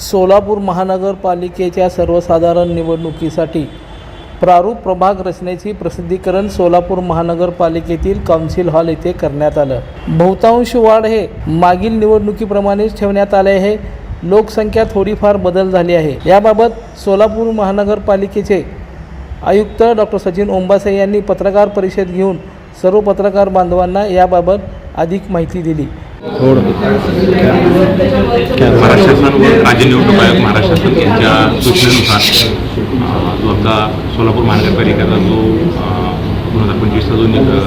सोलापूर महानगरपालिकेच्या सर्वसाधारण निवडणुकीसाठी प्रारूप प्रभाग रचनेची प्रसिद्धीकरण सोलापूर महानगरपालिकेतील काउन्सिल हॉल येथे करण्यात आलं. बहुतांश वाढ हे मागील निवडणुकीप्रमाणेच ठेवण्यात आले आहे. लोकसंख्या थोडीफार बदल झाली आहे. याबाबत सोलापूर महानगरपालिकेचे आयुक्त डॉक्टर सचिन ओंबासे यांनी पत्रकार परिषद घेऊन सर्व पत्रकार बांधवांना याबाबत अधिक माहिती दिली. महाराष्ट्र शासन व राज्य निवडणूक आयोग महाराष्ट्र शासन यांच्या सूचनेनुसार जो आपला सोलापूर महानगरपालिकेचा जो दोन हजार पंचवीसचा जो नि- अ,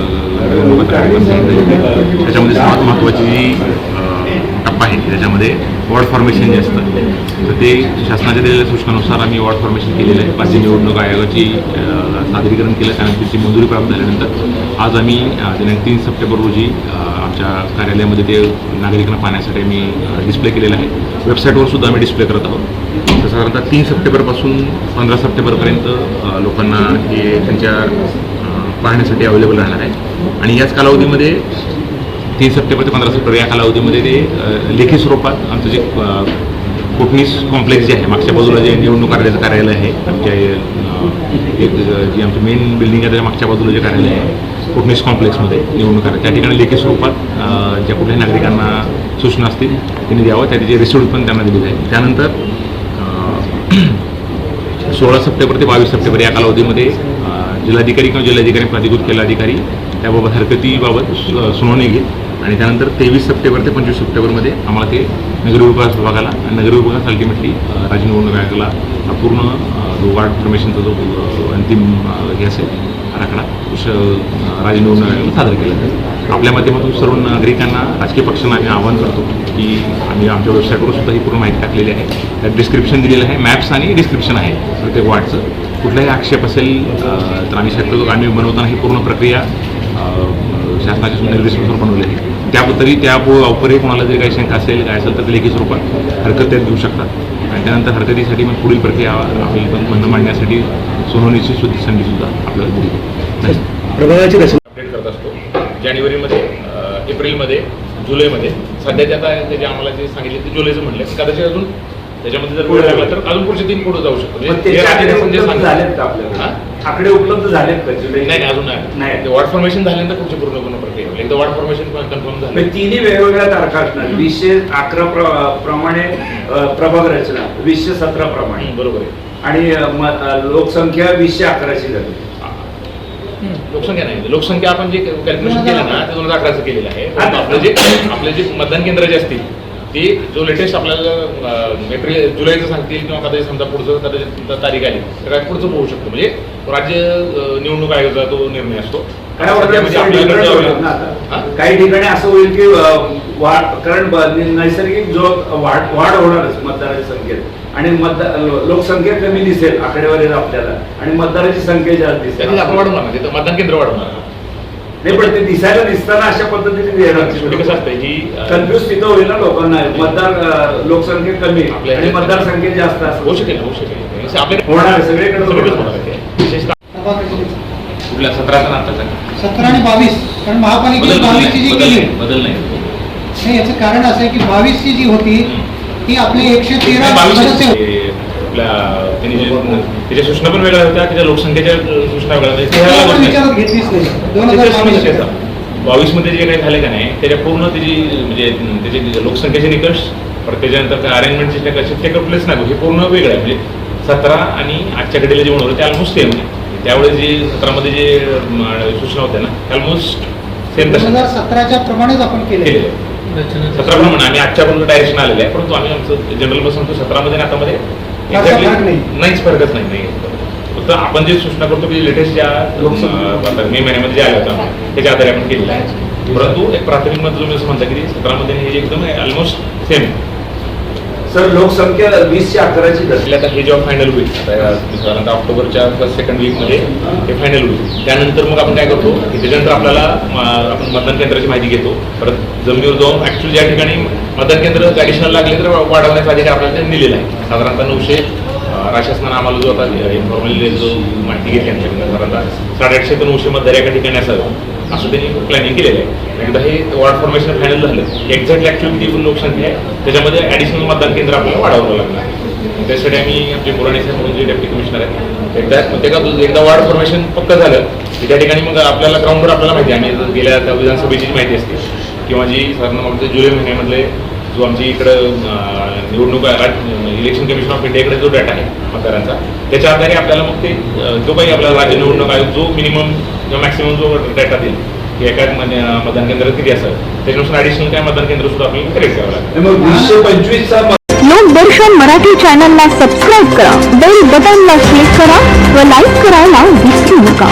निवडणुकीचा कार्यक्रम सांगितला आहे, त्याच्यामध्ये सर्वात महत्त्वाची जी टप्पा आहे त्याच्यामध्ये वॉर्ड फॉर्मेशन जे असतं तर ते शासनाच्या दिलेल्या सूचनानुसार आम्ही वॉर्ड फॉर्मेशन केलेलं आहे. राज्य निवडणूक आयोगाची सादरीकरण केलं त्यानंतर त्याची मंजुरी प्राप्त झाल्यानंतर आज आम्ही दिनांक तीन सप्टेंबर रोजी आमच्या कार्यालयामध्ये ते नागरिकांना पाहण्यासाठी आम्ही डिस्प्ले केलेलं आहे. वेबसाईटवर सुद्धा आम्ही डिस्प्ले करत आहोत. तर साधारणतः तीन सप्टेंबरपासून पंधरा सप्टेंबरपर्यंत लोकांना हे त्यांच्या पाहण्यासाठी अवेलेबल राहणार आहे. आणि याच कालावधीमध्ये तीन सप्टेंबर ते पंधरा सप्टेंबर या कालावधीमध्ये ते लेखी स्वरूपात आमचं जे कोटणीस कॉम्प्लेक्स जे आहे मागच्या बाजूला जे निवडणूक कार्यालयाचं कार्यालय आहे आमच्या एक जी आमची मेन बिल्डिंग आहे त्याच्या मागच्या बाजूला जे कार्यालय आहे कोटणीस कॉम्प्लेक्समध्ये निवडणूक कार्यालय त्या ठिकाणी लेखी स्वरूपात ज्या कुठल्याही नागरिकांना सूचना असतील त्यांनी द्यावं त्या जे रिसोर्ट पण त्यांना दिली जाईल. त्यानंतर सोळा सप्टेंबर ते बावीस सप्टेंबर या कालावधीमध्ये जिल्हाधिकारी किंवा जिल्हाधिकारी प्राधिकृत केला अधिकारी त्याबाबत हरकतीबाबत सु- सुनावणी घेईल आणि त्यानंतर तेवीस सप्टेंबर ते पंचवीस सप्टेंबरमध्ये आम्हाला ते नगरविकास विभागाला आणि नगरविकास अल्टिमेटली राज्य निवडणूक आयोगाला हा पूर्ण जो वार्ड फॉर्मेशनचा जो अंतिम हे असेल आराखडा श- अ, राज्य निवडणूक आयोगाला सादर केला जाईल. आपल्या माध्यमातून सर्व नागरिकांना राजकीय पक्षांना आम्ही आवाहन करतो की आम्ही आमच्या वेबसाईटवर सुद्धा ही पूर्ण माहिती टाकलेली आहे. त्यात डिस्क्रिप्शन दिलेलं आहे मॅप्स आणि डिस्क्रिप्शन आहे. प्रत्येक वार्डचं. कुठलाही आक्षेप असेल तर आम्ही शक्यतो आम्ही बनवताना ही पूर्ण प्रक्रिया शासनाच्या निर्देशानुसार बनवली आहे त्याबद्दलही त्या उपरही कोणाला जरी काही शंका असेल काय असेल तर ते लेखी स्वरूपात हरकत त्यात घेऊ शकतात. आणि त्यानंतर हरकतीसाठी मग पुढील प्रक्रिया आम्ही पण म्हणणं मांडण्यासाठी सुनावणीची सुद्धा संधीसुद्धा आपल्याला दिली. प्रभागाची रचना. अपडेट करत असतो. जानेवारीमध्ये एप्रिलमध्ये जुलैमध्ये. सध्याचे आता त्याचे आम्हाला जे सांगितले ते जुलैचं म्हणले. कदाचित अजून त्याच्यामध्ये जर वेळ लागला तर अजून पुढचे तीन पुढे जाऊ शकतो? पण म्हणजे त्याचे जे आकडे राज्य शासन जे उपलब्ध सांगतं- झालेत का आपल्याकडे हा? आकडे उपलब्ध झालेत का जुलै नाही नाही अजून नाही. नाही. ते वॉर्ड फॉर्मेशन झाल्यानंतर पुढची पूर्ण पूर्ण प्रक्रिया होईल. एकदा वॉर्ड फॉर्मेशन कन्फर्म झालं. म्हणजे तिन्ही वेगवेगळ्या तारखा असणार वीसशे अकरा प्र- प्रमाणे अ, प्रभाग रचना. वीसशे सतरा प्रमाणे. हं, बरोबर आहे. आणि अ, म- अ, लोकसंख्या वीसशे अकराची झाली. लोकसंख्या नाही. लोकसंख्या आपण जे कॅल्क्युलेशन केलं ना ते दोन हजार अकराचं केलेलं आहे. परंतु आपलं जे आपले जे मतदान केंद्र जे असतील ते जो लेटेस्ट आपल्याला एप्रिल जुलैचं सांगतील किंवा कदाचित समजा पुढचं कदाचित तारीख आली तर काय पुढचं होऊ शकतो. म्हणजे राज्य निवडणूक आयोगाचा तो निर्णय असतो. सध्या म्हणजे. काही ठिकाणी असं होईल की वाढ कारण नैसर्गिक जो वाढ वाढ होणारच मतदाराच्या संख्येत. आणि मतदार लोकसंख्या कमी दिसेल आकडेवारीत आपल्याला. आणि मतदाराची संख्या जास्त दिसेल. आपण वाढवणार मतदान केंद्र वाढवणार. नाही पण ते दिसायला दिसताना अशा पद्धतीने शेवटी कसं असतं ही कन्फ्युज तिथं होईल ना लोकांना मतदार अ, लोकसंख्या कमी आपल्या- आणि मतदार संख्या जास्त होऊ असं शकेल होऊ शकेल. जसं आपल्याकडे होणार आहे, सगळीकडे सगळीकडेच होणार होणार आहे. ते. विशेषतः कुठल्या सतराचा नाताचा सतरा आणि बावीस कारण महापालिकेची बदल बावीसची जी बदल केली. नाही बदल नाही. नाही याचं कारण असं आहे की बावीसची जी होती ती आपले एकशे तेरा बावीस सदस्य होते. ते आपल्या त्यांनी जे त्याच्या सूचना पण वेगळ्या होत्या त्याच्या लोकसंख्येच्या सूचना वेगळ्या बावीसमध्ये जे काही झाले का नाही त्याच्या पूर्ण त्याची म्हणजे त्याचे लोकसंख्येचे निकष परत त्याच्यानंतर अरेंजमेंटचे ते कसे ते कुठलेच नाही. हे पूर्ण वेगळं आहे. म्हणजे सतरा आणि आजच्या घडीला जे म्हणून ते ऑलमोस्ट सेम आहे. त्यावेळेस जे सतरामध्ये जे सूचना होत्या ना अलमोस्ट सेम दोन हजार सतराच्या प्रमाणेच आपण केले. सतरा प्रमाणे आम्ही आजच्यापर्यंत डायरेक्शन आलेलं आहे. परंतु आम्ही आमचं जनरल बस सांगतो सतरामध्ये आणि आतामध्ये. नाही. नाहीच फरकच नाही नाही. फक्त आपण जे सूचना करतो की लेटेस्ट ज्या मे महिन्यामध्ये जे आल्या होत्या त्याच्या आधारे आपण केलेलं आहे. परंतु एक प्राथमिक मत तुम्ही असं म्हणता की सतरामध्ये हे एकदम ऑलमोस्ट सेम सर लोकसंख्या वीसशे अकराची घटली आता हे जेव्हा फायनल होईल आता साधारणतः ऑक्टोबरच्या फर्स्ट सेकंड वीकमध्ये हे फायनल होईल. त्यानंतर मग आपण काय करतो की त्याच्यानंतर आपल्याला आपण मतदान केंद्राची माहिती घेतो. परत जमिनीवर जाऊन ॲक्च्युली ज्या ठिकाणी मतदान केंद्र ॲडिशनल लागले तर वाढवण्याचा अधिकार आपल्याला त्यांनी दिलेला आहे. साधारणतः नऊशे अं, आम्हाला जो आता इन्फॉर्मली जो माहिती घेतली आमच्याकडनं कारण साडेआठशे ते नऊशे मतदार एका ठिकाणी असावं. असं त्यांनी प्लॅनिंग केलेलं आहे. एकदा हे वॉर्ड फॉर्मेशन फायनल झालं एक्झॅक्ट ॲक्च्युअली किती लोकसंख्या आहे त्याच्यामध्ये ॲडिशनल मतदान केंद्र आपल्याला वाढवावं लागणार. त्यासाठी आम्ही आमचे पुराणे साहेब म्हणून जे डेप्टी कमिशनर आहेत एकदा ते एकदा वॉर्ड फॉर्मेशन पक्क झालं की त्या ठिकाणी मग आपल्याला ग्राउंडवर आपल्याला माहिती आहे. आम्ही जर गेल्या त्या विधानसभेची माहिती असते किंवा जी साधारण म्हणतो जुलै महिन्यामधले जो आमची इकडं निवडणूक आहे, इलेक्शन कमिशन ऑफ इंडियाकडे जो डाटा आहे मतदारांचा त्याच्या आधारे आपल्याला मग ते जो काही आपल्याला राज्य निवडणूक आयोग जो मिनिमम किंवा मॅक्सिमम जो डाटा देईल की एका मतदान केंद्रात किती असेल त्याच्यानुसार ॲडिशनल काय मतदान केंद्र सुद्धा आपल्याला करेक्ट करावं लागेल आणि मग वीसशे पंचवीसचा लोकदर्शन मराठी चॅनलला सबस्क्राईब करा बेल बटनला क्लिक करा व लाईक करायला विसरू नका.